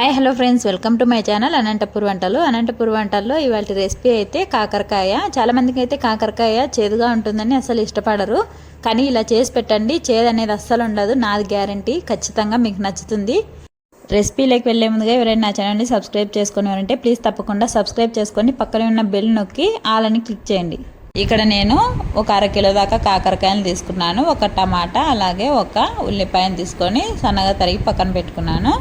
Hi hello friends welcome to my channel Anantapur వంటలు అనంతపూర్ వంటల్లో ఇవాళ రెసిపీ అయితే కాకరకాయ. చాలామందికి అయితే కాకరకాయ చేదుగా ఉంటుందని అసలు ఇష్టపడరు. కానీ ఇలా చేసి పెట్టండి. చేదు అనేది అస్సలు ఉండదు. నాది గ్యారంటీ ఖచ్చితంగా మీకు నచ్చుతుంది. రెసిపీలోకి వెళ్ళే ముందుగా ఎవరైనా నా ఛానల్ని సబ్స్క్రైబ్ చేసుకునేవారంటే ప్లీజ్ తప్పకుండా సబ్స్క్రైబ్ చేసుకొని పక్కనే ఉన్న బెల్ నొక్కి ఆలని క్లిక్ చేయండి. ఇక్కడ నేను ఒక అర కిలో దాకా కాకరకాయలు తీసుకున్నాను. ఒక టమాటా అలాగే ఒక ఉల్లిపాయను తీసుకొని సన్నగా తరిగి పక్కన పెట్టుకున్నాను.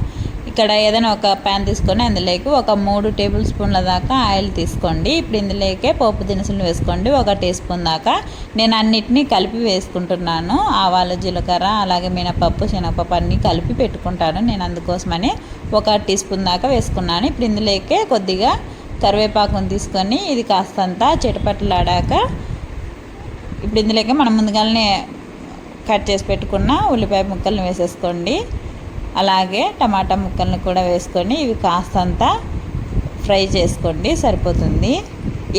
ఇక్కడ ఏదైనా ఒక ప్యాన్ తీసుకొని అందులోకి ఒక మూడు టేబుల్ స్పూన్ల దాకా ఆయిల్ తీసుకోండి. ఇప్పుడు ఇందులోకే పోపు దినుసులు వేసుకోండి. ఒక టీ స్పూన్ దాకా. నేను అన్నిటినీ కలిపి వేసుకుంటున్నాను. ఆవాలు జీలకర్ర అలాగే మినపప్పు శనగపప్పు అన్నీ కలిపి పెట్టుకుంటాను. నేను అందుకోసమని ఒక టీ స్పూన్ దాకా వేసుకున్నాను. ఇప్పుడు ఇందులోకే కొద్దిగా కరివేపాకును తీసుకొని ఇది కాస్తంత చిటపట్లాడాక ఇప్పుడు ఇందులోకి మనం ముందుగానే కట్ చేసి పెట్టుకున్న ఉల్లిపాయ ముక్కలను వేసేసుకోండి. అలాగే టమాటా ముక్కల్ని కూడా వేసుకొని ఇవి కాస్తంత ఫ్రై చేసుకోండి సరిపోతుంది.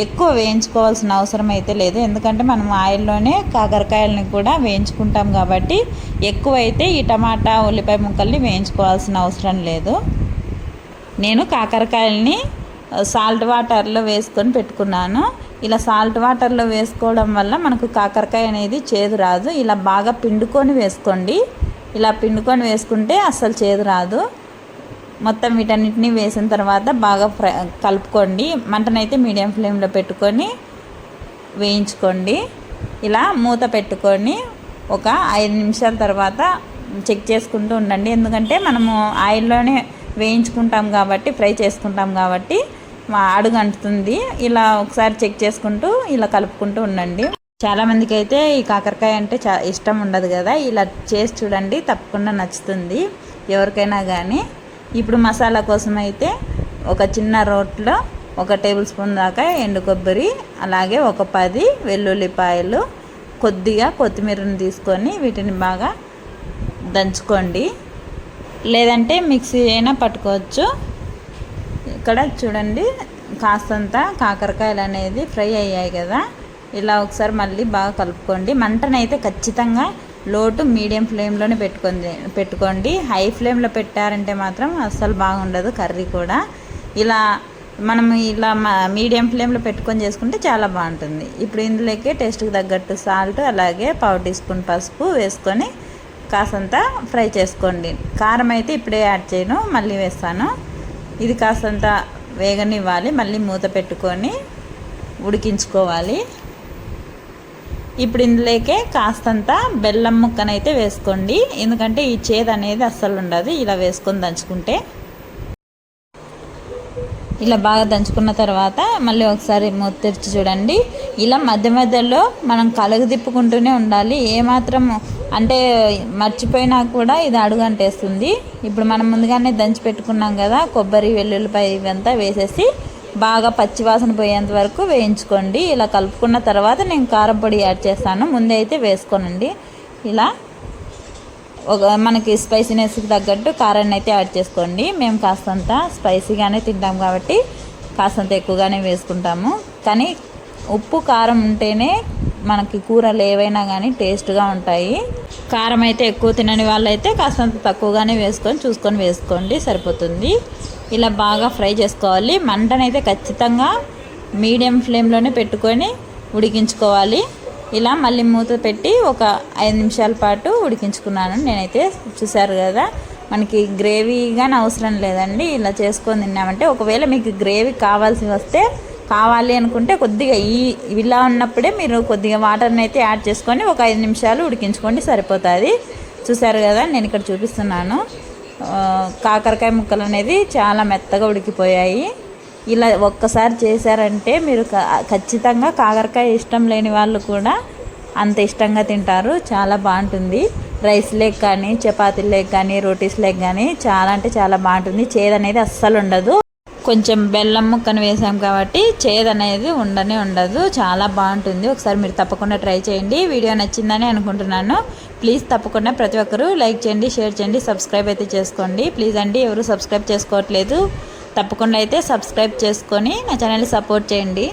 ఎక్కువ వేయించుకోవాల్సిన అవసరం అయితే లేదు. ఎందుకంటే మనం ఆయిల్లోనే కాకరకాయలని కూడా వేయించుకుంటాం కాబట్టి ఎక్కువ అయితే ఈ టమాటా ఉల్లిపాయ ముక్కల్ని వేయించుకోవాల్సిన అవసరం లేదు. నేను కాకరకాయలని సాల్ట్ వాటర్లో వేసుకొని పెట్టుకున్నాను. ఇలా సాల్ట్ వాటర్లో వేసుకోవడం వల్ల మనకు కాకరకాయ అనేది చేదు రాదు. ఇలా బాగా పిండుకొని వేసుకోండి. ఇలా పిండుకొని వేసుకుంటే అస్సలు చేదు రాదు. మొత్తం వీటన్నిటిని వేసిన తర్వాత బాగా ఫ్రై కలుపుకోండి. మంటనైతే మీడియం ఫ్లేమ్లో పెట్టుకొని వేయించుకోండి. ఇలా మూత పెట్టుకొని ఒక ఐదు నిమిషాల తర్వాత చెక్ చేసుకుంటూ ఉండండి. ఎందుకంటే మనము ఆయిల్లోనే వేయించుకుంటాం కాబట్టి ఫ్రై చేసుకుంటాం కాబట్టి అడుగు అంటుతుంది ఇలా ఒకసారి చెక్ చేసుకుంటూ ఇలా కలుపుకుంటూ ఉండండి. చాలామందికి అయితే ఈ కాకరకాయ అంటే చా ఇష్టం ఉండదు కదా. ఇలా చేసి చూడండి తప్పకుండా నచ్చుతుంది ఎవరికైనా కానీ ఇప్పుడు మసాలా కోసం అయితే ఒక చిన్న రోట్లో ఒక టేబుల్ స్పూన్ దాకా ఎండు కొబ్బరి అలాగే ఒక పది వెల్లుల్లిపాయలు కొద్దిగా కొత్తిమీరని తీసుకొని వీటిని బాగా దంచుకోండి. లేదంటే మిక్సీ అయినా పట్టుకోవచ్చు. ఇక్కడ చూడండి కాస్తంత కాకరకాయలు అనేది ఫ్రై అయ్యాయి కదా. ఇలా ఒకసారి మళ్ళీ బాగా కలుపుకోండి. మంటనైతే ఖచ్చితంగా లోటు మీడియం ఫ్లేమ్లోనే పెట్టుకుంది పెట్టుకోండి. హై ఫ్లేమ్లో పెట్టారంటే మాత్రం అస్సలు బాగుండదు కర్రీ కూడా. ఇలా మనం ఇలా మీడియం ఫ్లేమ్లో పెట్టుకొని చేసుకుంటే చాలా బాగుంటుంది. ఇప్పుడు ఇందులోకి టేస్ట్కి తగ్గట్టు సాల్ట్ అలాగే పావు టీ స్పూన్ పసుపు వేసుకొని కాసంత ఫ్రై చేసుకోండి. కారం అయితే ఇప్పుడే యాడ్ చేయను మళ్ళీ వేస్తాను. ఇది కాసంత వేగనివ్వాలి మళ్ళీ మూత పెట్టుకొని ఉడికించుకోవాలి. ఇప్పుడు ఇందులోకే కాస్తంత బెల్లం ముక్కనైతే వేసుకోండి. ఎందుకంటే ఈ చేదు అనేది అస్సలు ఉండదు. ఇలా వేసుకొని దంచుకుంటే. ఇలా బాగా దంచుకున్న తర్వాత మళ్ళీ ఒకసారి మూత తెరిచి చూడండి. ఇలా మధ్య మధ్యలో మనం కలుగు తిప్పుకుంటూనే ఉండాలి. ఏమాత్రం అంటే మర్చిపోయినా కూడా ఇది అడుగు అంటేస్తుంది ఇప్పుడు మనం ముందుగానే దంచి పెట్టుకున్నాం కదా కొబ్బరి వెల్లుల్లిపాయ ఇవంతా వేసేసి బాగా పచ్చివాసన పోయేంత వరకు వేయించుకోండి. ఇలా కలుపుకున్న తర్వాత నేను కారం పొడి యాడ్ చేస్తాను. ముందే అయితే వేసుకోనండి. ఇలా ఒక మనకి స్పైసీనెస్కి తగ్గట్టు కారాన్ని అయితే యాడ్ చేసుకోండి. మేము కాస్తంత స్పైసీగానే తింటాం కాబట్టి కాస్తంత ఎక్కువగానే వేసుకుంటాము. కానీ ఉప్పు కారం ఉంటేనే మనకి కూరలు ఏవైనా కానీ టేస్ట్గా ఉంటాయి. కారం అయితే ఎక్కువ తినని వాళ్ళైతే కాస్తంత తక్కువగానే వేసుకొని చూసుకొని వేసుకోండి. సరిపోతుంది. ఇలా బాగా ఫ్రై చేసుకోవాలి. మంటనైతే ఖచ్చితంగా మీడియం ఫ్లేమ్లోనే పెట్టుకొని ఉడికించుకోవాలి. ఇలా మళ్ళీ మూత పెట్టి ఒక ఐదు నిమిషాల పాటు ఉడికించుకున్నాను. నేనైతే చూసారు కదా మనకి గ్రేవీగానే అవసరం లేదండి. ఇలా చేసుకొని తిన్నామంటే ఒకవేళ మీకు గ్రేవీ కావాల్సి వస్తే కావాలి అనుకుంటే కొద్దిగా ఈ ఇలా ఉన్నప్పుడే మీరు కొద్దిగా వాటర్ని అయితే యాడ్ చేసుకొని ఒక ఐదు నిమిషాలు ఉడికించుకోండి సరిపోతుంది. చూసారు కదా నేను ఇక్కడ చూపిస్తున్నాను. కాకరకాయ ముక్కలు అనేది చాలా మెత్తగా ఉడికిపోయాయి. ఇలా ఒక్కసారి చేశారంటే మీరు ఖచ్చితంగా కాకరకాయ ఇష్టం లేని వాళ్ళు కూడా అంత ఇష్టంగా తింటారు. చాలా బాగుంటుంది. రైస్ లేక్ కానీ చపాతీలు లేక్ కానీ రోటీస్ లేక్ కానీ చాలా అంటే చాలా బాగుంటుంది. చేదు అనేది అస్సలు ఉండదు. కొంచెం బెల్లం ముక్కను వేసాం కాబట్టి చేదు అనేది ఉండనే ఉండదు. చాలా బాగుంటుంది. ఒకసారి మీరు తప్పకుండా ట్రై చేయండి. వీడియో నచ్చిందని అనుకుంటున్నాను. ప్లీజ్ తప్పకుండా ప్రతి ఒక్కరూ లైక్ చేయండి షేర్ చేయండి సబ్స్క్రైబ్ అయితే చేసుకోండి. ప్లీజ్ అండి ఎవరు సబ్స్క్రైబ్ చేసుకోవట్లేదు తప్పకుండా అయితే సబ్స్క్రైబ్ చేసుకొని నా ఛానల్ సపోర్ట్ చేయండి.